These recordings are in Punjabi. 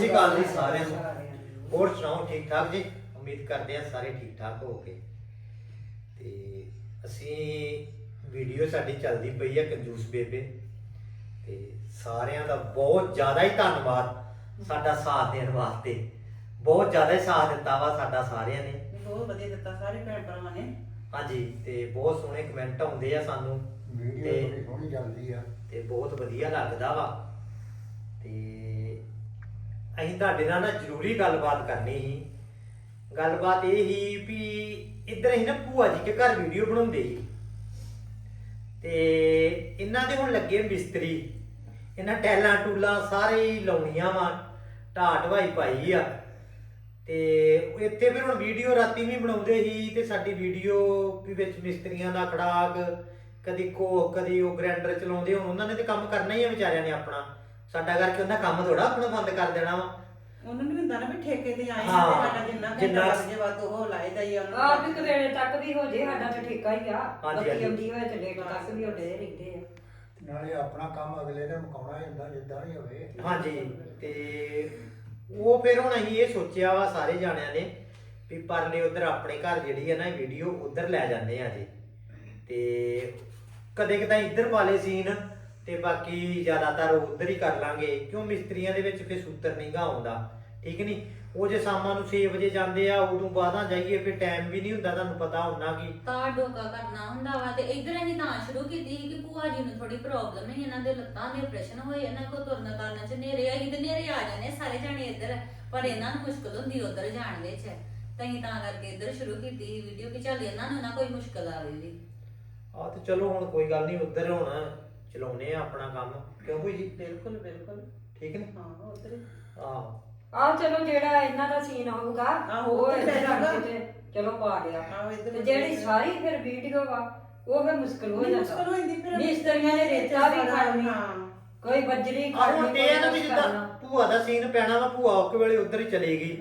ਸ਼੍ਰੀ ਅਕਾਲ ਜੀ ਸਾਰਿਆਂ ਨੂੰ। ਹੋਰ ਸੁਣਾਓ ਠੀਕ ਠਾਕ ਜੀ? ਉਮੀਦ ਕਰਦੇ ਆ ਸਾਰੇ ਠੀਕ ਠਾਕ ਹੋਗੇ ਤੇ ਅਸੀਂ ਵੀਡੀਓ ਸਾਡੀ ਚੱਲਦੀ ਪਈ ਆ ਕੰਜੂਸ ਬੇਬੇ। ਤੇ ਸਾਰਿਆਂ ਦਾ ਬਹੁਤ ਜ਼ਿਆਦਾ ਹੀ ਧੰਨਵਾਦ ਸਾਡਾ ਸਾਥ ਦੇਣ ਵਾਸਤੇ। ਬਹੁਤ ਜ਼ਿਆਦਾ ਹੀ ਸਾਥ ਦਿੱਤਾ ਵਾ ਸਾਡਾ ਸਾਰਿਆਂ ਨੇ। ਬਹੁਤ ਵਧੀਆ ਦਿੱਤਾ ਸਾਰੇ ਭੈਣ ਭਰਾਵਾਂ ਨੇ। ਹਾਂਜੀ ਤੇ ਬਹੁਤ ਸੋਹਣੇ ਕਮੈਂਟ ਆਉਂਦੇ ਆ ਸਾਨੂੰ। ਵੀਡੀਓ ਤੇ- ਬੜੀ ਸੋਹਣੀ ਚੱਲਦੀ ਆ। ਤੇ ਬਹੁਤ ਵਧੀਆ ਲੱਗਦਾ ਵਾ। ਤੇ ਅਸੀਂ ਤੁਹਾਡੇ ਨਾਲ ਨਾ ਜ਼ਰੂਰੀ ਗੱਲਬਾਤ ਕਰਨੀ ਸੀ। ਗੱਲਬਾਤ ਇਹ ਸੀ ਵੀ ਇੱਧਰ ਅਸੀਂ ਨਾ ਭੂਆ ਜੀ ਕੇ ਘਰ ਵੀਡੀਓ ਬਣਾਉਂਦੇ ਸੀ। ਤੇ ਇਹਨਾਂ ਦੇ ਹੁਣ ਲੱਗੇ ਮਿਸਤਰੀ। ਇਹਨਾਂ ਟੈਲਾਂ ਟੂਲਾਂ ਸਾਰੇ ਹੀ ਲਾਉਣੀਆਂ ਵਾ ਢਾਟ ਵਾਈ ਪਾਈ ਆ। ਤੇ ਇੱਥੇ ਫਿਰ ਹੁਣ ਵੀਡੀਓ ਰਾਤੀ ਵੀ ਬਣਾਉਂਦੇ ਸੀ ਤੇ ਸਾਡੀ ਵੀਡੀਓ ਵੀ ਵਿੱਚ ਮਿਸਤਰੀਆਂ ਦਾ ਖੜਾਕ, ਕਦੀ ਕੋ ਕਦੀ ਉਹ ਗ੍ਰੈਂਡਰ ਚਲਾਉਂਦੇ, ਹੁਣ ਉਹਨਾਂ ਨੇ ਤੇ ਕੰਮ ਕਰਨਾ ਹੀ ਆ ਵਿਚਾਰਿਆਂ ਨੇ ਆਪਣਾ। ਸਾਡਾ ਕਰਕੇ ਉਹਨਾਂ ਕੰਮ ਥੋੜਾ ਆਪਣਾ ਬੰਦ ਕਰ ਦੇਣਾ ਵਾ। ਉਹਨਾਂ ਨੂੰ ਵੀ ਹੁੰਦਾ ਨਾ ਵੀ ਠੇਕੇ ਤੇ ਆਏ ਆ ਹਾਂ, ਤੇ ਸਾਡਾ ਜਿੰਨਾ ਜਿੰਨਾ- ਘੰਟਾ ਲੱਗ ਜੇ ਵੱਧ ਉਹ ਲਾਇਦਾ ਹੀ ਆ ਉਹਨਾਂ ਆਪ ਇੱਕ ਵੇਲੇ ਤੱਕ ਵੀ ਹੋ ਜੇ ਸਾਡਾ ਤੇ ਠੇਕਾ ਹੀ ਆ। ਹਾਂਜੀ, ਬੱਤੀ ਹਾਂਜੀ। ਆਉਂਦੀ ਹੋਏ ਤੇ ਲੇਟ ਤੱਕ ਵੀ ਹੁੰਦੇ ਰਹਿੰਦੇ ਆ। ਨਾਲੇ ਆਪਣਾ ਕੰਮ ਅਗਲੇ ਨੇ ਮੁਕਾਉਣਾ ਹੀ ਹੁੰਦਾ ਜਿੱਦਾਂ ਹੀ ਹੋਵੇ। ਹਾਂਜੀ ਤੇ ਉਹ ਫਿਰ ਹੁਣ ਅਸੀਂ ਇਹ ਸੋਚਿਆ ਵਾ ਸਾਰੇ ਜਾਣਿਆਂ ਨੇ ਵੀ ਪਰਲੇ ਉਧਰ ਆਪਣੇ ਘਰ ਜਿਹੜੀ ਹੈ ਨਾ ਵੀਡੀਓ ਉਧਰ ਲੈ ਜਾਂਦੇ ਆ ਜੀ ਤੇ ਕਦੇ ਕਦਾਂ ਇੱਧਰ ਵਾਲੇ ਸੀਨ ਤੇ ਬਾਕੀ ਜ਼ਿਆਦਾਤਰ ਉਧਰ ਹੀ ਕਰ ਲਾਂਗੇ ਕਿਉਂ ਮਿਸਤਰੀਆਂ ਦੇ ਵਿੱਚ ਫਿਰ ਸੂਤਰ ਨਹੀਂਗਾ ਆਉਂਦਾ ਠੀਕ ਨਹੀਂ ਉਹ ਜੇ ਸ਼ਾਮਾਂ ਨੂੰ 6 ਵਜੇ ਜਾਂਦੇ ਆ ਉਦੋਂ ਬਾਅਦਾਂ ਜਾਈਏ ਫਿਰ ਟਾਈਮ ਵੀ ਨਹੀਂ ਹੁੰਦਾ ਤੁਹਾਨੂੰ ਪਤਾ ਹੁੰਦਾ ਕਿ। ਤਾਂ ਡੋਕਾ ਕਰਨਾ ਹੁੰਦਾ ਵਾ ਤੇ ਇਧਰ ਅਸੀਂ ਤਾਂ ਸ਼ੁਰੂ ਕੀਤੀ ਸੀ ਕਿ ਭੂਆ ਜੀ ਨੂੰ ਥੋੜੀ ਪ੍ਰੋਬਲਮ ਹੈ ਇਹਨਾਂ ਦੇ ਲੱਤਾਂ ਦੇ ਆਪਰੇਸ਼ਨ ਹੋਏ ਇਹਨਾਂ ਕੋ ਤੁਰਨ ਕਰਨ ਚ ਨੇਰੇ ਆਈ ਤੇ ਨੇਰੇ ਆ ਜਾਂਦੇ ਸਾਰੇ ਜਾਣੇ ਇੱਧਰ ਪਰ ਇਹਨਾਂ ਨੂੰ ਮੁਸ਼ਕਲ ਹੁੰਦੀ ਉਧਰ ਜਾਣ ਦੇ ਚ ਤਾਂ ਅਸੀਂ ਤਾਂ ਕਰਕੇ ਇੱਧਰ ਸ਼ੁਰੂ ਕੀਤੀ ਸੀ ਵੀਡੀਓ ਕਿ ਚੱਲ ਇਹਨਾਂ ਨੂੰ ਨਾ ਕੋਈ ਮੁਸ਼ਕਲ ਆਵੇ ਵੀ ਆ ਤੇ ਚਲੋ ਹੁਣ ਕੋਈ ਗੱਲ ਨਹੀਂ ਉਧਰ ਹੁਣ ਚਲਾਉਨੇ ਆ ਆਪਣਾ ਕੰਮ। ਕਿਉਂ ਜੀ ਬਿਲਕੁਲ ਬਿਲਕੁਲ। ਠੀਕ ਨੇ? ਹਾਂ ਉਧਰ ਆਹ। ਆਹ ਚਲੋ ਜਿਹੜਾ ਇਹਨਾਂ ਦਾ ਸੀਨ ਹੋਊਗਾ ਆਹੋ, ਉਹ ਉਹ ਤੇ ਜਾਊਗਾ। ਚਲੋ ਪਾ ਆਹੋ ਇੱਧਰ ਤੇ ਜਿਹੜੀ ਸਾਰੀ ਫਿਰ ਵੀਡੀਓ ਵਾ ਉਹ ਫਿਰ ਮੁਸ਼ਕਲ ਹੋ ਮੁਸ਼ਕਲ ਜਾਂਦਾ। ਹੋ ਜਾਂਦੀ ਫਿਰ। ਮਿਸਤਰੀਆਂ ਨੇ ਰੇਤਾ ਵੀ ਖੜਨੀ ਹਾਂ ਕੋਈ ਬੱਜਰੀ ਆ ਹੁਣ ਖੜਨੀ ਤੇ ਇਹ ਨਾ ਵੀ ਕੋਈ ਜਿੱਦਾਂ ਕਰਨਾ। ਭੂਆ ਦਾ ਸੀਨ ਪੈਣਾ ਵਾ ਭੂਆ ਇੱਕ ਵੇਲੇ ਉਧਰ ਹੀ ਚਲੇ ਗਈ।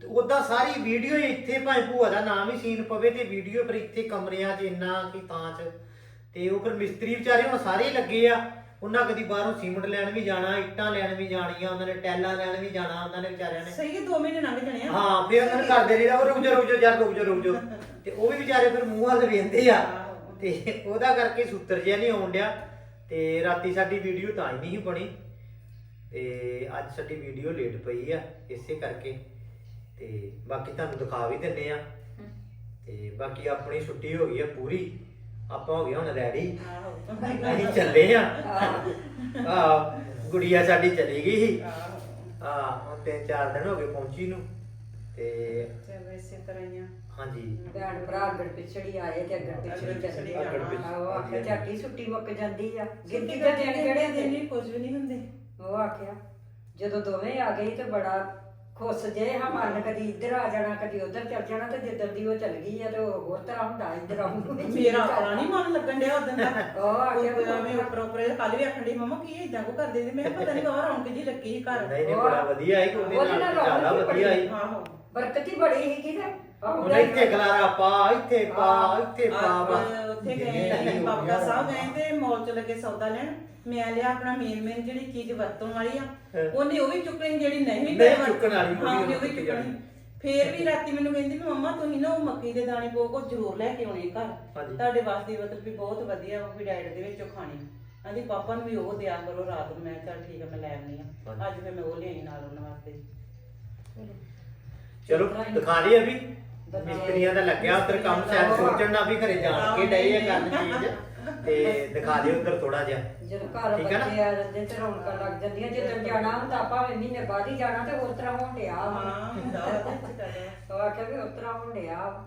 ਤੇ ਉਦਾਂ ਸਾਰੀ ਵੀਡੀਓ ਇੱਥੇ ਭਾਵੇਂ ਭੂਆ ਦਾ ਨਾਮ ਹੀ ਸੀਨ ਪਵੇ ਤੇ ਵੀਡੀਓ ਫਿਰ ਇੱਥੇ ਕਮਰਿਆਂ 'ਚ ਇੰਨਾ ਕਿ ਤਾਂ 'ਚ ਤੇ ਉਹ ਫਿਰ ਮਿਸਤਰੀ ਵਿਚਾਰੇ ਹੁਣ ਸਾਰੇ ਹੀ ਲੱਗੇ ਆ। ਉਹਨਾਂ ਕਦੀ ਬਾਹਰੋਂ ਸੀਮੈਂਟ ਲੈਣ ਵੀ ਜਾਣਾ ਇੱਟਾਂ ਲੈਣ ਵੀ ਜਾਣੀਆਂ ਉਹਨਾਂ ਨੇ ਟੈਲਾਂ ਲੈਣ ਵੀ ਜਾਣਾ ਉਹਨਾਂ ਨੇ ਵਿਚਾਰਿਆਂ ਨੇ। ਸਹੀ ਹੈ 2 ਮਹੀਨੇ ਲੰਘ ਜਾਣੇ ਆ। ਹਾਂ ਫਿਰ ਉਹਨਾਂ ਨੇ ਕਰਦੇ ਰਹੀਦਾ ਉਹ ਰੁਕ ਜਾ ਰੁਕ ਜਾ ਯਾਰ ਰੁਕ ਜਾ ਰੁਕ ਜਾ ਤੇ ਉਹ ਵੀ ਵਿਚਾਰੇ ਫਿਰ ਮੂੰਹ ਵੱਲ ਵੇਂਦੇ ਆ। ਤੇ ਉਹਦਾ ਕਰਕੇ ਸੂਤਰ ਜਿਹਾ ਨਹੀਂ ਆਉਣ ਡਿਆ। ਤੇ ਰਾਤੀ ਸਾਡੀ ਵੀਡੀਓ ਤਾਂ ਹੀ ਨਹੀਂ ਸੀ ਬਣੀ। ਤੇ ਅੱਜ ਸਾਡੀ ਵੀਡੀਓ ਲੇਟ ਪਈ ਆ ਇਸੇ ਕਰਕੇ। ਤੇ ਬਾਕੀ ਤੁਹਾਨੂੰ ਦਿਖਾ ਵੀ ਦਿੰਨੇ ਆ। ਤੇ ਬਾਕੀ ਆਪਣੀ ਛੁੱਟੀ ਹੋ ਗਈ ਆ ਪੂਰੀ। ਆਪਾਂ ਹੋ ਗਏ ਹੁਣ ਰੈਡੀ ਆਹੋ। ਅਸੀਂ ਚੱਲੇ ਆ। ਆ ਗੁੜੀਆ ਸਾਡੀ ਚਲੀ ਗਈ ਸੀ। ਆਹੋ। ਆ ਹੁਣ ਤਿੰਨ ਚਾਰ ਦਿਨ ਹੋ ਗਏ ਪਹੁੰਚੀ ਨੂੰ। ਤੇ ਚਲੋ ਇਸੇ ਤਰ੍ਹਾਂ ਹੀ ਆ। ਹਾਂਜੀ। ਭੈਣ ਭਰਾ ਅੱਗੜ ਪਿਛੜੀ ਆਏ ਤੇ ਅੱਗੜ ਪਿਛੜੀ ਚੱਲੀ। ਅੱਗੜ ਪਿਛੜੀ ਆਹੋ ਆਖਿਆ। ਝਾਟੀ ਛੁੱਟੀ ਮੁੱਕ ਜਾਂਦੀ ਆ। ਗਿਣਤੀ ਦੇ ਦਿਨ ਕਿਹੜੇ ਦਿਨ ਨਹੀਂ ਕੁਝ ਵੀ ਨਹੀਂ ਹੁੰਦੇ। ਉਹ ਆਖਿਆ ਜਦੋਂ ਦੋਵੇਂ ਆ ਗਏ ਤੇ ਬੜਾ ਖੁਸ਼ ਜੇ ਹਮਾਨ ਕਦੀ ਇੱਧਰ ਆ ਜਾਣਾ ਕਦੀ ਉੱਧਰ ਚੱਲ ਜਾਣਾ ਤੇ ਜਿੱਦਣ ਦੀ ਉਹ ਚੱਲ ਗਈ ਆ ਤੇ ਉਹ ਹੋਰ ਤਰ੍ਹਾਂ ਹੁੰਦਾ ਇੱਧਰ ਵੀ ਮੇਰਾ ਆਪਣਾ ਨਹੀਂ ਮਨ ਲੱਗਣ ਡਿਆ ਉਦੋਂ ਦਾ। ਉਹ ਆ ਗਿਆ ਉਹ ਮੈਂ ਉੱਪਰ ਉੱਪਰ ਕੱਲ ਵੀ ਆਖਣ ਡਈ ਮਮਾ ਕੀ ਇਦਾਂ ਕੋ ਕਰਦੇ ਨੇ ਮੈਂ ਕਿਹਾ ਪਤਾ ਨਹੀਂ ਬਾਹਰ ਰੌਣਕ ਜੀ ਲੱਗੀ ਸੀ ਘਰ। ਨਹੀਂ ਨਹੀਂ ਬੜਾ ਵਧੀਆ ਹੈ ਕਿ ਉਹਦੇ ਨਾਲ ਜ਼ਿਆਦਾ ਵਧੀਆ ਹੈ ਆਹੋ। ਬਰਕਤ ਹੀ ਬੜੀ ਸੀਗੀ ਤੇ ਹੁਣ ਇੱਥੇ ਖਲਾਰਾ ਪਾ ਇੱਥੇ ਪਾ ਇੱਥੇ ਪਾ ਬਸ। ਉੱਥੇ ਗਏ ਹੋ ਬਾਬਾ। ਸਾਹਿਬ ਗਏ ਤੇ ਮਾਲ ਚ ਲੱਗੇ ਸੌਦਾ ਲੈਣ। ਮੈਂ ਲਿਆ ਆਪਣਾ ਮੇਨ ਮੇਨ ਜਿਹੜੀ ਚੀਜ਼ ਵਰਤੋਂ ਵਾਲੀ ਆ। ਉਹਨੇ ਉਹ ਵੀ ਚੁੱਕਣੀ ਜਿਹੜੀ ਨਹੀਂ ਨਹੀਂ ਵਰਤ- ਚੁੱਕਣ ਵਾਲੀ, ਵੀ ਹਾਂ ਉਹਨੇ ਉਹ ਵੀ ਚੁੱਕੀ ਚੁੱਕਣੀ। ਫੇਰ ਵੀ ਰਾਤੀ ਮੈਨੂੰ ਕਹਿੰਦੀ ਵੀ ਮੰਮਾ ਤੁਸੀਂ ਨਾ ਉਹ ਮੱਕੀ ਦੇ ਦਾਣੇ ਬੋ ਕੋ ਜ਼ਰੂਰ ਲੈ ਕੇ ਆਉਣੇ ਘਰ। ਤੁਹਾਡੇ ਵਾਸਤੇ ਮਤਲਬ ਵੀ ਬਹੁਤ ਵਧੀਆ ਉਹ ਵੀ ਡਾਈਟ ਦੇ ਵਿੱਚ ਖਾਣੀ। ਆਂਦੀ ਪਾਪਾ ਨੂੰ ਵੀ ਉਹ ਦਿਆ ਕਰੋ ਰਾਤ ਨੂੰ। ਮੈਂ ਚੱਲ ਠੀਕ ਆ ਮੈਂ ਲੈ ਆਉਣੀ ਆ। ਅੱਜ ਫਿਰ ਮੈਂ ਉਹ ਲਿਆਈ ਨਾਲ ਉਹਨਾਂ ਵਾਸਤੇ। ਚਲੋ ਦਿਖਾ ਲਈ ਅਭੀ। ਮਿਸਤਰੀਆਂ ਦਾ ਲੱਗਿਆ ਉਧਰ ਕੰਮ ਸ਼ਾਇਦ ਸੋਚਣ ਨਾ ਵੀ ਘਰੇ ਜਾਣ ਕੇ ਡਏ ਆ ਕਰਨ ਚੀਜ਼ ਤੇ ਦਿਖਾ ਦਿਓ ਉਧਰ ਥੋੜਾ ਜਿਹਾ ਜਦੋਂ ਘਰ ਠੀਕ ਹੈ ਨਾ? ਬੱਚੇ ਆ ਜਾਂਦੇ ਤੇ ਰੌਣਕਾਂ ਲੱਗ ਜਾਂਦੀਆਂ ਜਦੋਂ ਜਾਣਾ ਹੁੰਦਾ ਭਾਵੇਂ ਮਹੀਨੇ ਬਾਅਦ ਹੀ ਜਾਣਾ ਤੇ ਉਸ ਤਰ੍ਹਾਂ ਹੋਣ ਡਿਆ ਵਾ। ਹਾਂ ਹੁੰਦਾ ਵਾ ਉਹ ਆਖਿਆ ਉਸ ਤਰ੍ਹਾਂ ਹੋਣ ਡਿਆ ਵਾ।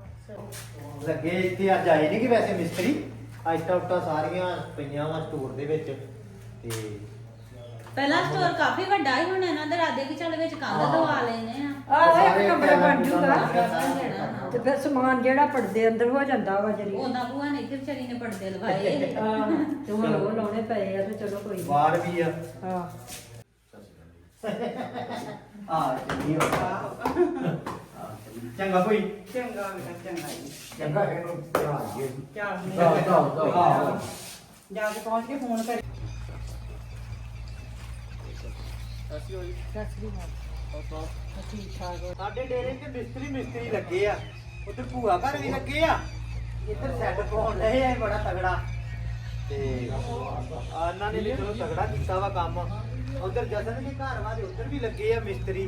ਲੱਗੇ ਇੱਥੇ ਅੱਜ ਆਏ ਨਹੀਂ ਕਿ ਵੈਸੇ ਮਿਸਤਰੀ ਆਈਟਾਂ ਉਟਾਂ ਸਾਰੀਆਂ ਪਈਆਂ ਵਾ ਸਟੋਰ ਦੇ ਵਿੱਚ ਤੇ ਪਹਿਲਾਂ ਸਟੋਰ ਕਾਫੀ ਵੱਡਾ ਹੀ ਹੁਣ ਇਹਨਾਂ ਦੇ ਰਾਦੇ ਕਿ ਚੱਲ ਵਿੱਚ ਕੰਧ ਹਾਂ। ਦਵਾ ਲੈਨੇ ਆ। ਆਹ ਇੱਕ ਕਮਰਾ ਬਣ ਜੂਗਾ। ਤੇ ਫਿਰ ਸਮਾਨ ਜਿਹੜਾ ਪਰਦੇ ਅੰਦਰ ਹੋ ਜਾਂਦਾ ਵਾ ਜਰੀ। ਉਹਨਾਂ ਭੂਆ ਨੇ ਇੱਥੇ ਵਿਚਾਰੀ ਨੇ ਪਰਦੇ ਲਵਾਏ ਆਹ ਤੇ ਹੁਣ ਉਹ ਲਾਉਣੇ ਪਏ ਆ ਤੇ ਚਲੋ ਕੋਈ ਨਹੀਂ ਬਾਹਰ ਵੀ ਆ। ਹਾਂ। ਆ ਚੰਗੀ ਹੋ ਚੰਗਾ। ਕੋਈ। ਚੰਗਾ ਬੇਟਾ ਚੰਗਾ ਜੀ। ਚੰਗਾ ਇਹਨੂੰ ਧਿਆਨ ਦੇ। ਚੱਲ ਜਾਓ, ਜਾਓ, ਜਾਓ। ਆਹੋ। ਜਾ ਕੇ ਠੀਕ ਠਾਕ ਸਾਡੇ ਡੇਰੇ ਮਿਸਤਰੀ ਮਿਸਤਰੀ ਲੱਗੇ ਆ। ਉਧਰ ਭੂਆ ਘਰ ਵੀ ਲੱਗੇ ਆ। ਇੱਧਰ ਸੈੱਟ ਪਾਉਣ ਰਹੇ ਆ ਇਹ ਬੜਾ ਤਗੜਾ। ਤੇ ਆ ਇਹਨਾਂ ਨੇ ਵੀ ਚਲੋ ਤਗੜਾ ਕੀਤਾ ਵਾ ਕੰਮ। ਉਧਰ ਜਸਨ ਦੇ ਘਰ ਵਾ ਦੇ ਉਧਰ ਵੀ ਲੱਗੇ ਆ ਮਿਸਤਰੀ।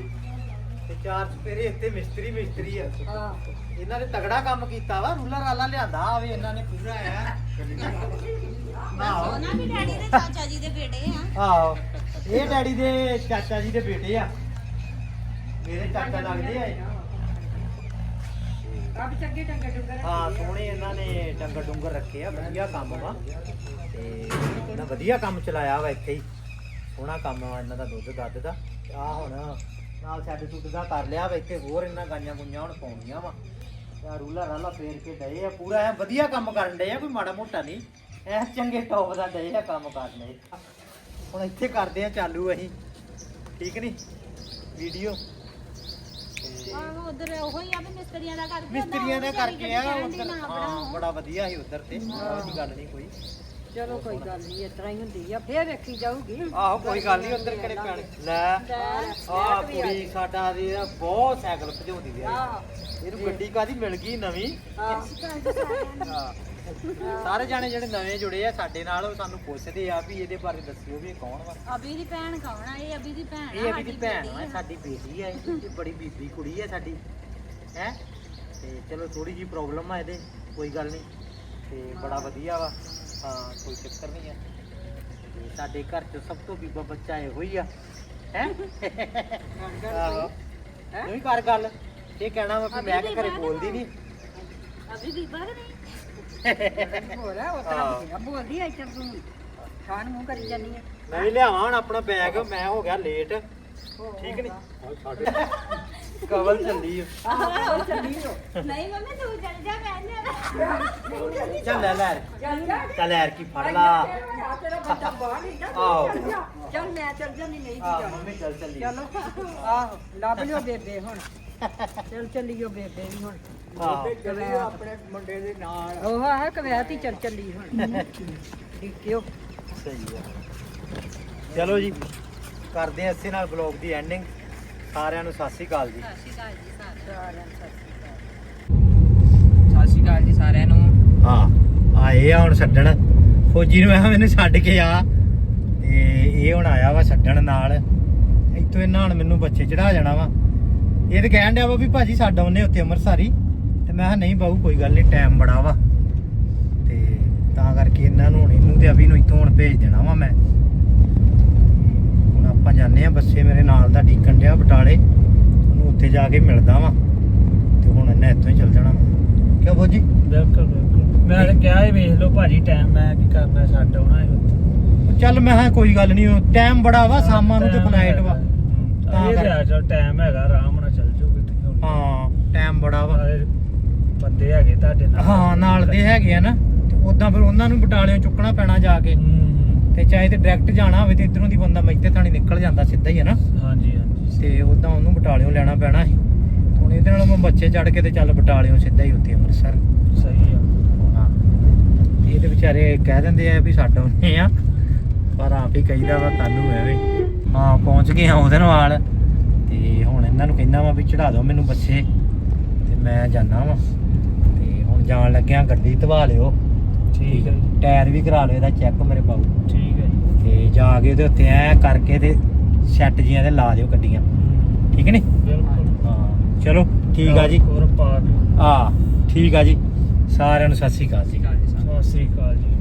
ਤੇ ਚਾਰ ਸਪੇਰੇ ਇੱਥੇ ਮਿਸਤਰੀ ਮਿਸਤਰੀ ਆ। ਹਾਂ। ਇਹਨਾਂ ਨੇ ਤਗੜਾ ਕੰਮ ਕੀਤਾ ਵਾ ਰੂਲਰ ਵਾਲਾ ਲਿਆਂਦਾ ਆਵੇ ਇਹਨਾਂ ਨੇ ਪੂਰਾ ਆ ਆਹੋ। ਉਹਨਾਂ ਵੀ ਡੈਡੀ ਦੇ ਚਾਚਾ ਜੀ ਦੇ ਬੇਟੇ ਆ। ਆਹੋ। ਇਹ ਡੈਡੀ ਦੇ ਚਾਚਾ ਜੀ ਦੇ ਬੇਟੇ ਆ। ਮੇਰੇ ਚਾਚਾ ਲੱਗਦੇ ਆ ਇਹ। ਆਪ ਚੰਗੇ ਟੰਗੇ ਡੁੰਗਰ ਹਾਂ ਸੋਹਣੇ ਇਹਨਾਂ ਨੇ ਡੰਗਰ ਡੁੰਗਰ ਰੱਖੇ ਆ ਵਧੀਆ ਕੰਮ ਵਾ। ਤੇ ਇਹਨਾਂ ਵਧੀਆ ਕੰਮ ਚਲਾਇਆ ਵਾ ਇੱਥੇ ਹੀ। ਸੋਹਣਾ ਕੰਮ ਆ ਇਹਨਾਂ ਦਾ ਦੁੱਧ ਦੱਧ ਦਾ। ਆ ਹੁਣ ਨਾਲ ਸੈੱਡ ਸੁੱਡ ਦਾ ਕਰ ਲਿਆ ਵਾ ਇੱਥੇ ਹੋਰ ਇਹਨਾਂ ਗਾਈਆਂ ਗੁੰਜਾਂ ਹੁਣ ਪਾਉਣੀਆਂ ਵਾ। ਆ ਰੂਲਾ ਰਾਲਾ ਫੇਰ ਕੇ ਡਏ ਆ। ਪੂਰਾ ਐ ਵਧੀਆ ਕੰਮ ਕਰਨ ਡਏ ਆ ਕੋਈ ਮਾੜਾ ਮੋਟਾ ਨਹੀਂ। ਐ ਚੰਗੇ ਟੌਪ ਦਾ ਡਏ ਆ ਕੰਮ ਕਰਨੇ ਹੁਣ ਇੱਥੇ ਕਰਦੇ ਆ ਚਾਲੂ ਅਸੀਂ। ਠੀਕ ਨਹੀਂ ਵੀਡੀਓ। ਆਹੋ ਉਧਰ ਉਹੋ ਹੀ ਆ ਵੀ ਮਿਸਤਰੀਆਂ ਦਾ ਕਰਕੇ ਮਿਸਤਰੀਆਂ ਦਾ ਕਰਕੇ ਆ ਉਧਰ ਹਾਂ ਬੜਾ ਵਧੀਆ ਸੀ ਉਧਰ ਤੇ। ਕੋਈ ਗੱਲ ਨਹੀਂ ਕੋਈ। ਚਲੋ ਕੋਈ ਗੱਲ ਨਹੀਂ ਇਸ ਤਰ੍ਹਾਂ ਹੀ ਹੁੰਦੀ ਆ ਫੇਰ ਵੇਖੀ ਜਾਊਗੀ। ਆਹੋ ਕੋਈ ਗੱਲ ਨਹੀਂ ਉਧਰ ਕਿਹੜੇ ਪੈਣੇ। ਲੈ ਆ ਕੁੜੀ ਸਾਡਾ ਦੀ ਆ ਬਹੁਤ ਸਾਈਕਲ ਭਜਾਉਂਦੀ ਆ। ਇਹਨੂੰ ਗੱਡੀ ਕਾਦੀ ਮਿਲ ਗਈ ਨਵੀਂ? ਹਾਂ। ਸਾਰੇ ਜਾਣੇ ਜਿਹੜੇ ਨਵੇਂ ਜੁੜੇ ਆ ਸਾਡੇ ਨਾਲ ਉਹ ਸਾਨੂੰ ਪੁੱਛਦੇ ਆ ਵੀ ਇਹਦੇ ਬਾਰੇ ਦੱਸਿਓ ਵੀ ਇਹ ਕੌਣ ਵਾ। ਅਭੀ ਦੀ ਭੈਣ ਕੌਣ ਆ? ਇਹ ਅਭੀ ਦੀ ਭੈਣ ਆ ਇਹ ਅਭੀ ਦੀ ਸਾਡੀ ਭੈਣ ਬੇਟੀ ਆ ਸਾਡੀ ਬੇਟੀ ਆ ਇਹ ਇਹ ਬੜੀ ਬੀਬੀ ਕੁੜੀ ਆ ਸਾਡੀ। ਹੈ? ਤੇ ਚਲੋ ਥੋੜੀ ਜੀ ਪ੍ਰੋਬਲਮ ਆ ਇਹਦੇ ਕੋਈ ਗੱਲ ਨਹੀਂ। ਤੇ ਬੜਾ ਵਧੀਆ ਵਾ ਹਾਂ ਕੋਈ ਚੱਕਰ ਨਹੀਂ ਆ। ਤੇ ਸਾਡੇ ਘਰ ਚ ਸਭ ਤੋਂ ਬੀਬਾ ਬੱਚਾ ਇਹੋ ਹੀ ਆ। ਹੈ? ਆਹੋ। ਨਹੀਂ ਕਰ ਗੱਲ। ਇਹ ਕਹਿਣਾ ਵਾ ਵੀ ਮੈਂ ਕਿ ਘਰੇ ਬੋਲਦੀ ਨਹੀਂ। ਅਭੀ ਬੀਬਾ ਕਿ ਨਹੀਂ? ਹੋਰ ਉਸ ਤਰ੍ਹਾਂ ਬਥੇਰਾ ਬੋਲਦੀ ਐ ਇੱਧਰ ਤੂੰ ਖਾਣ ਮੂੰਹ ਕਰੀ ਜਾਨੀ ਆ। ਮੈਂ ਵੀ ਲਿਆਵਾਂ ਹੁਣ ਆਪਣਾ ਬੈਗ ਮੈਂ ਹੋ ਗਿਆ ਲੇਟ ਠੀਕ ਨਹੀਂ ਕਵਲ ਚੱਲੀ ਓ। ਆਹ ਚੱਲੀ ਹੋ ਨਹੀਂ ਮੰਮੀ ਤੂੰ ਚੱਲ ਜਾ ਮੈਂ ਨਹੀਂ ਚੱਲ ਲੈ ਲੈ। ਚੱਲ ਜਾ। ਚੱਲ ਯਾਰ ਕੀ ਫੜ ਲਾ। ਆ ਤੇਰਾ ਬੱਚਾ ਬਾਹਰ ਨਹੀਂ ਨਾ ਆਹੋ। ਚੱਲ ਜਾ। ਚੱਲ ਮੈਂ ਚੱਲ ਜਾਨੀ ਨਹੀਂ ਜੀ ਆ ਜਾਣਾ ਮੰਮੀ ਚੱਲ ਚੱਲੀ। ਚਲੋ ਆਹੋ ਲੱਭ ਲਿਓ ਬੇਬੇ ਹੁਣ। ਚੱਲ ਚੱਲੀਓ ਬੇਬੇ ਵੀ ਹੁਣ। ਆਹੋ ਆਪਣੇ ਮੁੰਡੇ ਦੇ ਨਾਲ। ਉਹ ਆ ਕਵੈਤ ਹੀ ਚੱਲ ਚੱਲੀ ਹੁਣ। ਡਿੱਕਿਓ ਸਹੀ ਆ। ਚਲੋ ਜੀ ਕਰਦੇ ਹਾਂ ਇਸੇ ਨਾਲ ਬਲੌਗ ਦੀ ਐਂਡਿੰਗ ਸਾਰਿਆਂ ਨੂੰ ਸਤਿ ਸ਼੍ਰੀ ਅਕਾਲ ਜੀ। ਸਤਿ ਸ਼੍ਰੀ ਅਕਾਲ ਜੀ ਸਾਰਿਆਂ ਨੂੰ। ਸਤਿ ਸ਼੍ਰੀ ਅਕਾਲ। ਜੀ ਸਾਰਿਆਂ ਨੂੰ। ਹਾਂ ਆਏ ਆ ਹੁਣ ਛੱਡਣ। ਫੌਜੀ ਨੂੰ ਮੈਂ ਕਿਹਾ ਮੈਨੂੰ ਛੱਡ ਕੇ ਆ। ਤੇ ਇਹ ਹੁਣ ਆਇਆ ਵਾ ਛੱਡਣ ਨਾਲ। ਇੱਥੋਂ ਇਹਨਾਂ ਹੁਣ ਮੈਨੂੰ ਬੱਚੇ ਚੜਾ ਜਾਣਾ ਵਾ। ਇਹ ਤੇ ਕਹਿਣ ਡਿਆ ਵਾ ਵੀ ਭਾਜੀ ਛੱਡ ਆਉਨੇ ਉੱਥੇ ਅੰਮ੍ਰਿਤਸਰੀ। ਤੇ ਮੈਂ ਕਿਹਾ ਨਹੀਂ ਬਾਊ ਕੋਈ ਗੱਲ ਨਹੀਂ ਟਾਈਮ ਬੜਾ ਵਾ। ਤੇ ਤਾਂ ਕਰਕੇ ਇਹਨਾਂ ਨੂੰ ਹੁਣ ਇਹਨੂੰ ਤੇ ਅਭੀ ਨੂੰ ਇੱਥੋਂ ਹੁਣ ਭੇਜ ਦੇਣਾ ਵਾ ਮੈਂ। ਹੁਣ ਆਪਾਂ ਜਾਂਦੇ ਆ ਬੱਸੇ ਮੇਰੇ ਨਾਲ ਦਾ ਡੀਕਣ ਡਿਆ ਬਟਾਲੇ। ਉਹਨੂੰ ਉੱਥੇ ਜਾ ਕੇ ਮਿਲਦਾ ਵਾ। ਤੇ ਹੁਣ ਇਹਨੇ ਇੱਥੋਂ ਹੀ ਚੱਲ ਜਾਣਾ ਕਿਉਂ ਫੌਜੀ? ਬਿਲਕੁਲ ਬਿਲਕੁਲ। ਮੈਂ ਤਾਂ ਕਿਹਾ ਹੀ ਵੇਖ ਲਓ ਭਾਜੀ ਟਾਈਮ ਮੈਂ ਕੀ ਕਰਨਾ ਛੱਡ ਆਉਣਾ ਹੈ ਚੱਲ ਮੈਂ ਕਿਹਾ ਕੋਈ ਗੱਲ ਨਹੀਂ ਟਾਈਮ ਬੜਾ ਵਾ ਸ਼ਾਮਾਂ ਨੂੰ ਤੇ ਫਲਾਈਟ ਵਾ। ਤਾਂ ਇਹ ਚਲ ਟਾਈਮ ਹੈਗਾ ਆਰਾਮ ਨਾਲ ਚੱਲ ਜਾਓਗੇ ਤੁਸੀਂ ਹੌਲੀ। ਹਾਂ ਟਾਈਮ ਬੜਾ ਵਾ। ਬੰਦੇ ਹੈਗੇ ਤੁਹਾਡੇ ਨਾਲ। ਹਾਂ ਨਾਲ ਦੇ ਹੈਗੇ ਆ ਨਾ। ਤੇ ਉਦਾਂ ਫਿਰ ਉਹਨਾਂ ਨੂੰ ਬਟਾਲਿਓਂ ਚੁੱਕਣਾ ਪੈਣਾ ਜਾ ਕੇ। ਹੂੰ, ਤੇ ਚਾਹੇ ਤੇ ਡਾਇਰੈਕਟ ਜਾਣਾ ਹੋਵੇ ਤੇ ਇਧਰੋਂ ਦੀ ਬੰਦਾ ਮੈਤੇ ਥਾਣੀ ਨਿਕਲ ਜਾਂਦਾ ਸਿੱਧਾ ਹੀ ਹੈ ਨਾ। ਹਾਂਜੀ ਹਾਂਜੀ। ਤੇ ਉਦਾਂ ਉਹਨੂੰ ਬਟਾਲਿਓਂ ਲੈਣਾ ਪੈਣਾ ਸੀ। ਹੁਣ ਇਹਦੇ ਨਾਲ ਮੈਂ ਬੱਚੇ ਚੜ ਕੇ ਤੇ ਚੱਲ ਬਟਾਲਿਓਂ ਸਿੱਧਾ ਹੀ ਉੱਥੇ ਅੰਮ੍ਰਿਤਸਰ। ਸਹੀ ਆ। ਹਾਂ। ਤੇ ਇਹਦੇ ਵਿਚਾਰੇ ਕਹਿ ਦਿੰਦੇ ਆ ਵੀ ਛੱਡ ਆਉਨੇ ਆ। ਪਰ ਆਪ ਹੀ ਕਹੀਦਾ ਵਾ ਕਾਨੂੰ ਐਵੇਂ ਹਾਂ ਪਹੁੰਚ ਗਏ ਹਾਂ ਉਹਦੇ ਨਾਲ। ਤੇ ਹੁਣ ਇਹਨਾਂ ਨੂੰ ਕਹਿੰਦਾ ਵਾ ਵੀ ਚੜਾ ਦਿਓ ਮੈਨੂੰ ਤੇ ਮੈਂ ਜਾਣਾ ਵਾ। ਤੇ ਹੁਣ ਜਾਣ ਲੱਗਿਆ ਗੱਡੀ ਧਵਾ ਲਿਓ। ਠੀਕ ਹੈ ਟਾਇਰ ਵੀ ਕਰਾ ਲਿਓ ਇਹਦਾ ਚੈੱਕ ਮੇਰੇ ਬਾਬੂ ਠੀਕ ਹੈ ਜੀ। ਤੇ ਜਾ ਕੇ ਉਹਦੇ ਉੱਤੇ ਐ ਕਰਕੇ ਤੇ ਸੈੱਟ ਜੀਆਂ ਤੇ ਲਾ ਦਿਓ ਗੱਡੀਆਂ। ਹੂੰ, ਠੀਕ ਨੀ? ਬਿਲਕੁਲ। ਹਾਂ ਚਲੋ ਠੀਕ ਆ ਜੀ। ਹੋਰ ਪਾ ਦਿਓ। ਆ ਠੀਕ ਆ ਜੀ। ਸਾਰਿਆਂ ਨੂੰ ਸਤਿ ਸ਼੍ਰੀ ਅਕਾਲ ਜੀ। ਸਤਿ ਸ੍ਰੀ ਅਕਾਲ ਜੀ।